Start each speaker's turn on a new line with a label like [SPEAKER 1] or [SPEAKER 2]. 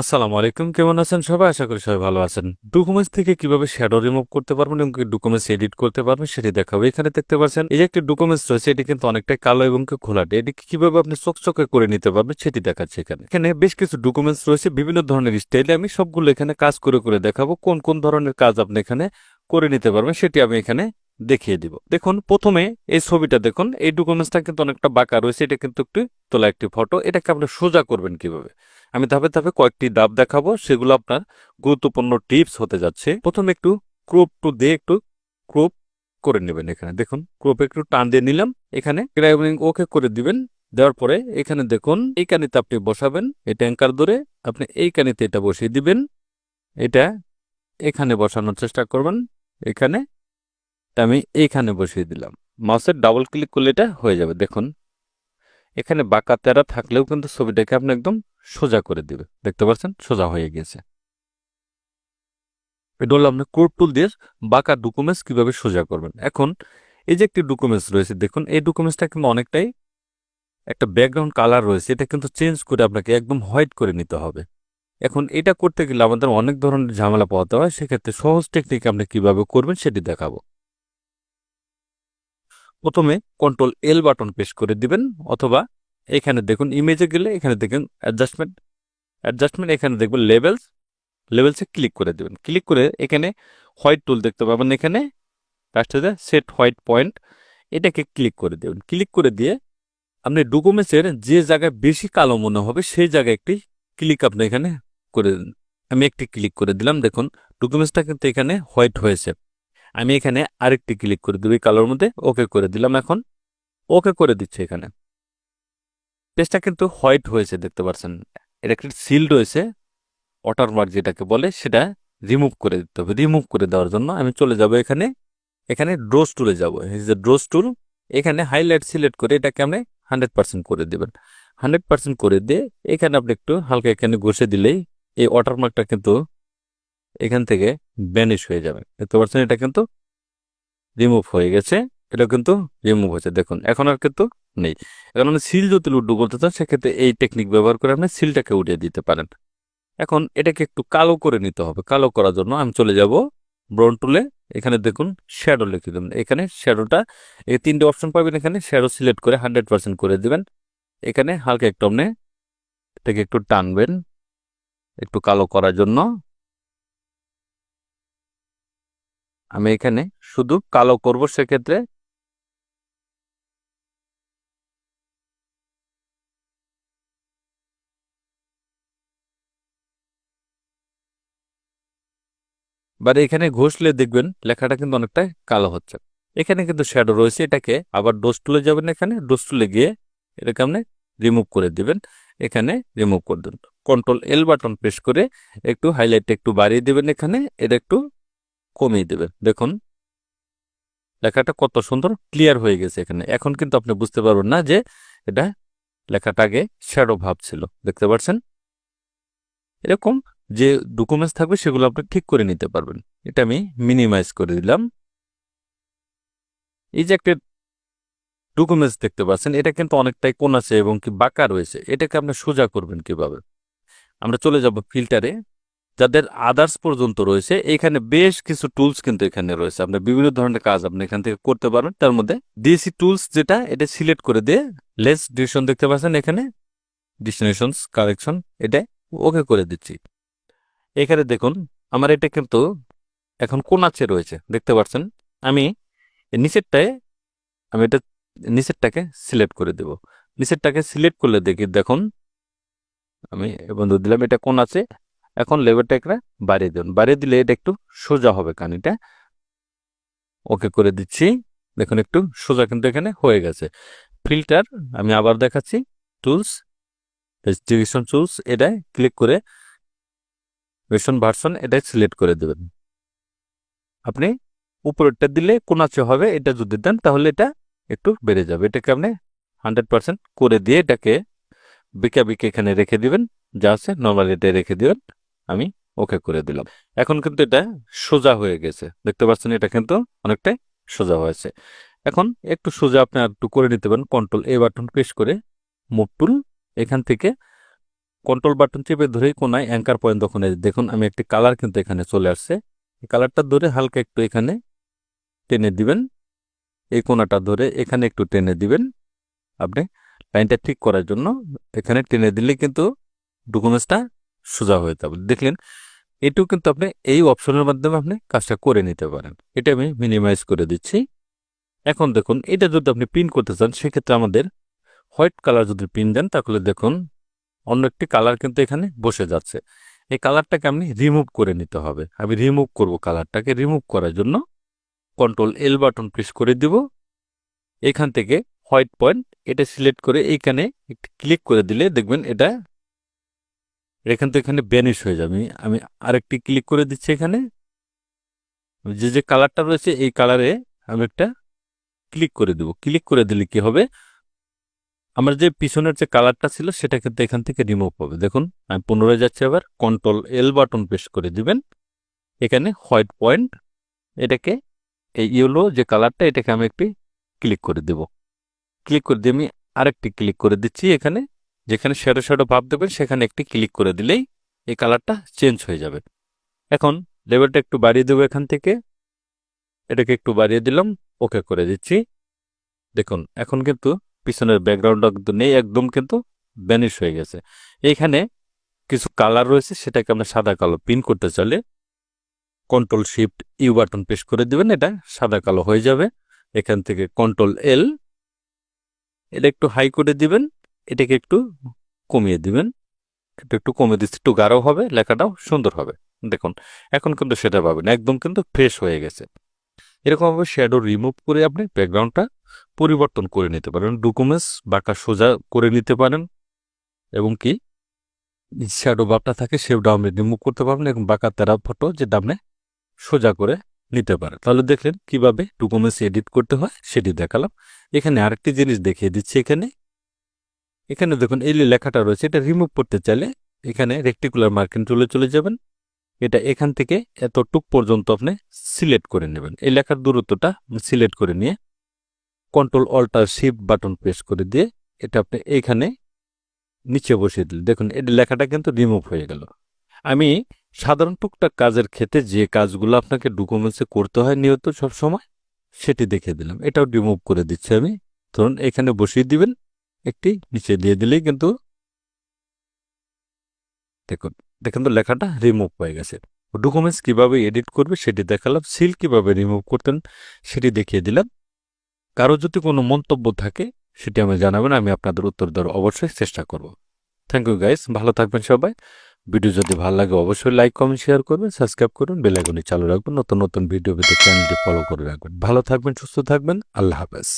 [SPEAKER 1] আসসালামু আলাইকুম, কেমন আছেন সবাই? আশা করি সবাই ভালো আছেন। ডকুমেন্টস থেকে কীভাবে শ্যাডো রিমুভ করতে পারবেন এবং ডকুমেন্টস এডিট করতে পারবেন সেটি দেখাবো। এখানে দেখতে পাচ্ছেন, এই যে একটি ডকুমেন্টস রয়েছে, এটি কিন্তু অনেকটাই কালো এবং কি ঘোলাটে এটি কীভাবে আপনি চকচকে করে নিতে পারবেন সেটি দেখাচ্ছে এখানে। এখানে বেশ কিছু ডকুমেন্টস রয়েছে, বিভিন্ন ধরনের স্টাইলে আমি সবগুলো এখানে কাজ করে করে দেখাবো। কোন কোন ধরনের কাজ আপনি এখানে করে নিতে পারবেন সেটি আমি এখানে দেখিয়ে দিব। দেখুন, প্রথমে এই ছবিটা দেখুন, এই ডকুমেন্টসটা কিন্তু অনেকটা বাঁকা রয়েছে, এটা কিন্তু একটি তোলা একটি ফটো, এটাকে আপনি সোজা করবেন কীভাবে? আমি ধাপে ধাপে কয়েকটি ধাপ দেখাবো, সেগুলো আপনার গুরুত্বপূর্ণ টিপস হতে যাচ্ছে। প্রথমে একটু ক্রোপ টু দিয়ে একটু ক্রোপ করে নেবেন এখানে। দেখুন, ক্রোপ একটু টান দিয়ে নিলাম, এখানে গ্রাইবিং ওকে করে দিবেন, দেওয়ার পরে এখানে দেখুন, এই কানিতে আপনি বসাবেন, এই ট্যাঙ্কার ধরে আপনি এই কানিতে এটা বসিয়ে দিবেন, এটা এখানে বসানোর চেষ্টা করবেন, এখানে আমি এইখানে বসিয়ে দিলাম। মাউসের ডাবল ক্লিক করলে এটা হয়ে যাবে, দেখুন। এখানে বাঁকা তেরা থাকলেও কিন্তু ছবিটাকে আপনি একদম সোজা করে দিবে, দেখতে পাচ্ছেন? সোজা হয়ে গেছে এটা হলো আপনি কোড টুল দিয়ে বাঁকা ডকুমেন্টস কীভাবে সোজা করবেন। এখন এই যে একটি ডকুমেন্টস রয়েছে, দেখুন, এই ডকুমেন্টসটা কিন্তু অনেকটাই একটা ব্যাকগ্রাউন্ড কালার রয়েছে, এটা কিন্তু চেঞ্জ করে আপনাকে একদম হোয়াইট করে নিতে হবে। এখন এটা করতে গেলে আমাদের অনেক ধরনের ঝামেলা পাওয়াতে হয়, সেক্ষেত্রে সহজ টেকনিক আপনি কীভাবে করবেন সেটি দেখাবো। প্রথমে কন্ট্রোল এল বাটন প্রেস করে দিবেন অথবা এখানে দেখুন ইমেজে গেলে এখানে দেখুন অ্যাডজাস্টমেন্ট অ্যাডজাস্টমেন্ট এখানে দেখবেন লেভেলস লেভেলসে ক্লিক করে দেবেন। ক্লিক করে এখানে হোয়াইট টুল দেখতে পাবেন এখানে লাস্টে সেট হোয়াইট পয়েন্ট এটাকে ক্লিক করে দেবেন। ক্লিক করে দিয়ে আপনি ডকুমেন্টসের যে জায়গায় বেশি কালো মনে হবে সেই জায়গায় একটি ক্লিক আপনি এখানে করে দিন। আমি একটি ক্লিক করে দিলাম, দেখুন ডকুমেন্টসটা কিন্তু এখানে হোয়াইট হয়েছে। আমি এখানে আরেকটি ক্লিক করে দেবো, এই কালোর মধ্যে ওকে করে দিলাম এখন। ওকে করে দিচ্ছে এখানে। পেজটা কিন্তু হোয়াইট হয়েছে, দেখতে পাচ্ছেন। এটা একটি সিল রয়েছে ওয়াটারমার্ক যেটাকে বলে, সেটা রিমুভ করে দিতে হবে। রিমুভ করে দেওয়ার জন্য আমি চলে যাব এখানে। এখানে ড্রোস টুলে যাব। যে ড্রোস টুল এখানে হাইলাইট সিলেক্ট করে এটাকে আপনি হান্ড্রেড পার্সেন্ট করে দেবেন। হান্ড্রেড পার্সেন্ট করে দিয়ে এখানে আপনি একটু হালকা এখানে ঘষে দিলেই এই ওয়াটারমার্কটা কিন্তু এখান থেকে ব্যানিশ হয়ে যাবে। দেখতে পাচ্ছেন, এটা কিন্তু রিমুভ হয়ে গেছে এটা কিন্তু রিমুভ হয়েছে। দেখুন, এখন আর কিন্তু নেই। এখন আপনি সিল যদি উড্ডু করতে চান, সেক্ষেত্রে এই টেকনিক ব্যবহার করে আপনি সিলটাকে উঠিয়ে দিতে পারেন। এখন এটাকে একটু কালো করে নিতে হবে। কালো করার জন্য আমি চলে যাব ব্রাউন টুলে এখানে দেখুন শ্যাডো লিখে দেবেন এখানে শ্যাডোটা এই তিনটে অপশন পাবেন এখানে। শ্যাডো সিলেক্ট করে হান্ড্রেড পার্সেন্ট করে দেবেন। এখানে হালকা একটু আপনি এটাকে একটু টানবেন, একটু কালো করার জন্য। আমি এখানে শুধু কালো করব, সেক্ষেত্রে বাট এখানে ঘষলে দেখবেন লেখাটা কিন্তু অনেকটা কালো হচ্ছে। এখানে কিন্তু শ্যাডো রয়েছে, এটাকে আবার ডোজ তুলে যাবেন এখানে ডোজ তুলে গিয়ে এটাকে আপনি রিমুভ করে দিবেন। এখানে রিমুভ করে দেবেন কন্ট্রোল এল বাটন প্রেস করে একটু হাইলাইট একটু বাড়িয়ে দেবেন এখানে, এটা একটু কমিয়ে দেবেন দেখুন, লেখাটা কত সুন্দর ক্লিয়ার হয়ে গেছে এখানে। এখন কিন্তু আপনি বুঝতে পারবেন না যে এটা লেখাটা আগে শ্যাডো ভাব ছিল। দেখতে পাচ্ছেন? এরকম যে ডকুমেন্টস থাকবে সেগুলো আপনি ঠিক করে নিতে পারবেন। এটা আমি মিনিমাইজ করে দিলাম। এই যে একটা ডকুমেন্টস দেখতে পাচ্ছেন, এটা কিন্তু অনেকটাই কোন আছে এবং কি বাঁকা রয়েছে। এটাকে আপনি সোজা করবেন কীভাবে? আমরা চলে যাব ফিল্টারে যাদের আদার্স পর্যন্ত রয়েছে, এখানে বেশ কিছু টুলস কিন্তু এখানে রয়েছে। আপনি বিভিন্ন ধরনের কাজ আপনি এখান থেকে করতে পারবেন তার মধ্যে ডিসি টুলস যেটা, এটা সিলেক্ট করে দিয়ে লেস ডিসিশন দেখতে পাচ্ছেন এখানে। ডিস্টিনেশনস কারেকশন এটা ওকে করে দিচ্ছি। এখানে দেখুন, আমার এটা কিন্তু এখন কোনাচে রয়েছে, দেখতে পাচ্ছেন? আমি নিচেরটায়, আমি এটা নিচেরটাকে সিলেক্ট করে দেব। নিচেরটাকে সিলেক্ট করলে দেখি, দেখুন, আমি বন্ধু দিলাম, এটা কোন আছে এখন লেবারটা একটা বাড়িয়ে দেবেন বাড়িয়ে দিলে এটা একটু সোজা হবে কানিটা। ওকে করে দিচ্ছি। দেখুন একটু সোজা কিন্তু এখানে হয়ে গেছে। ফিল্টার আমি আবার দেখাচ্ছি। টুলস ডিরেকশন টুলস এটায় ক্লিক করে ভেশন ভার্সন এটাই সিলেক্ট করে দেবেন। আপনি উপরেরটা দিলে কোনাচে হবে এটা যদি দেন তাহলে এটা একটু বেড়ে যাবে। এটাকে আপনি হান্ড্রেড পার্সেন্ট করে দিয়ে এটাকে বিকা বিকে এখানে রেখে দিবেন। যা আছে নর্মাল এটা রেখে দিবেন। আমি ওকে করে দিলাম। এখন কিন্তু এটা সোজা হয়ে গেছে। দেখতে পাচ্ছেন এটা কিন্তু অনেকটাই সোজা হয়েছে। এখন একটু সোজা আপনি আর একটু করে নিতে পারেন। কন্ট্রোল এ বাটন প্রেস করে মুভ টুল এখান থেকে কন্ট্রোল বাটন চেপে ধরে কোনায় অ্যাঙ্কার পয়েন্ট তখন দেখুন আমি একটি কালার কিন্তু এখানে চলে আসছে। এই কালারটা ধরে হালকা একটু এখানে টেনে দিবেন। এই কোনাটা ধরে এখানে একটু টেনে দিবেন। আপনি লাইনটা ঠিক করার জন্য এখানে টেনে দিলে কিন্তু ডকুমেন্টসটা সোজা হয়ে যাবে। দেখলেন এটুকু কিন্তু আপনি এই অপশনের মাধ্যমে আপনি কাজটা করে নিতে পারেন। এটা আমি মিনিমাইজ করে দিচ্ছি। এখন দেখুন, এটা যদি আপনি প্রিন্ট করতে চান, সেক্ষেত্রে আমাদের হোয়াইট কালার যদি প্রিন্ট দেন, তাহলে দেখুন, অন্য একটি কালার কিন্তু এখানে বসে যাচ্ছে। এই কালারটাকে আপনি রিমুভ করে নিতে হবে। আমি রিমুভ করব কালারটাকে রিমুভ করার জন্য কন্ট্রোল এল বাটন প্রেস করে দিব। এখান থেকে হোয়াইট পয়েন্ট এটা সিলেক্ট করে এইখানে একটু ক্লিক করে দিলে দেখবেন এটা এখান থেকে এখানে ব্যানিশ হয়ে যাবে। আমি- আরেকটি ক্লিক করে দিচ্ছি এখানে। যে যে কালারটা রয়েছে, এই কালারে আমি একটা ক্লিক করে দেব। ক্লিক করে দিলে কি হবে? আমার যে পিছনের যে কালারটা ছিল, সেটা কিন্তু এখান থেকে রিমুভ হবে। দেখুন, আমি পুনরায় যাচ্ছি আবার কন্ট্রোল এল বাটন প্রেস করে দিবেন। এখানে হোয়াইট পয়েন্ট এটাকে, এই ইয়েলো যে কালারটা এটাকে আমি একটি ক্লিক করে দেব। ক্লিক করে দিয়ে আমি আরেকটি ক্লিক করে দিচ্ছি এখানে। যেখানে শ্যাডো শ্যাডো ভাব দেবেন, সেখানে একটি ক্লিক করে দিলেই এই কালারটা চেঞ্জ হয়ে যাবে। এখন লেভেলটা একটু বাড়িয়ে দেবো এখান থেকে। এটাকে একটু বাড়িয়ে দিলাম ওকে করে দিচ্ছি। দেখুন, এখন কিন্তু পিছনের ব্যাকগ্রাউন্ডটা কিন্তু নেই, একদম কিন্তু ব্যানিশ হয়ে গেছে। এইখানে কিছু কালার রয়েছে, সেটাকে আমরা সাদা কালো পিন করতে চাইলে control shift U button press করে দিবেন, এটা সাদা কালো হয়ে যাবে। এখান থেকে কন্ট্রোল এল এটা একটু হাই করে দিবেন। এটাকে একটু কমিয়ে দিবেন। এটা একটু কমিয়ে দিচ্ছি, একটু গাঢ় হবে, লেখাটাও সুন্দর হবে। দেখুন, এখন কিন্তু সেটা পাবেন, একদম কিন্তু ফ্রেশ হয়ে গেছে। এরকমভাবে শ্যাডো রিমুভ করে আপনি ব্যাকগ্রাউন্ডটা পরিবর্তন করে নিতে পারেন ডকুমেন্টস বাঁকা সোজা করে নিতে পারেন। এবং কি শ্যাডো ভাবটা থাকে সেটা আপনি রিমুভ করতে পারবেন এবং বাঁকা তেরা ফটো যেটা আপনি সোজা করে নিতে পারেন। তাহলে দেখলেন কীভাবে ডকুমেন্টস এডিট করতে হয়, সেটি দেখালাম। এখানে আরেকটি জিনিস দেখিয়ে দিচ্ছি এখানে এখানে দেখুন, এই লেখাটা রয়েছে, এটা রিমুভ করতে চাইলে এখানে রেক্টিকুলার মার্কিং চলে চলে যাবেন। এটা এখান থেকে এতটুক পর্যন্ত আপনি সিলেক্ট করে নেবেন। এই লেখার দূরত্বটা সিলেক্ট করে নিয়ে control alter shift button press করে দিয়ে এটা আপনি এইখানে নিচে বসিয়ে দিলেন। দেখুন, এই লেখাটা কিন্তু রিমুভ হয়ে গেল। আমি সাধারণ টুকটাক কাজের ক্ষেত্রে যে কাজগুলো আপনাকে ডকুমেন্টসে করতে হয় নিয়ত সব সময় সেটি দেখে দিলাম। এটাও রিমুভ করে দিচ্ছি আমি। ধরুন, এখানে বসিয়ে দিবেন। একটি নিচে দিয়ে দিলেই কিন্তু দেখুন দেখুন তো লেখাটা রিমুভ হয়ে গেছে। ডকুমেন্টস কীভাবে এডিট করবে সেটি দেখালাম সিল কীভাবে রিমুভ করতেন সেটি দেখিয়ে দিলাম। কারও যদি কোনো মন্তব্য থাকে সেটি আমি জানাবেন, আমি আপনাদের উত্তর দেওয়ার অবশ্যই চেষ্টা করব। থ্যাংক ইউ গাইস ভালো থাকবেন সবাই। ভিডিও যদি ভালো লাগে অবশ্যই লাইক কমেন্ট শেয়ার করবেন সাবস্ক্রাইব করুন বেল চালু রাখবেন, নতুন নতুন ভিডিও পেতে চ্যানেলটি ফলো করে রাখবেন। ভালো থাকবেন, সুস্থ থাকবেন, আল্লাহ হাফেজ।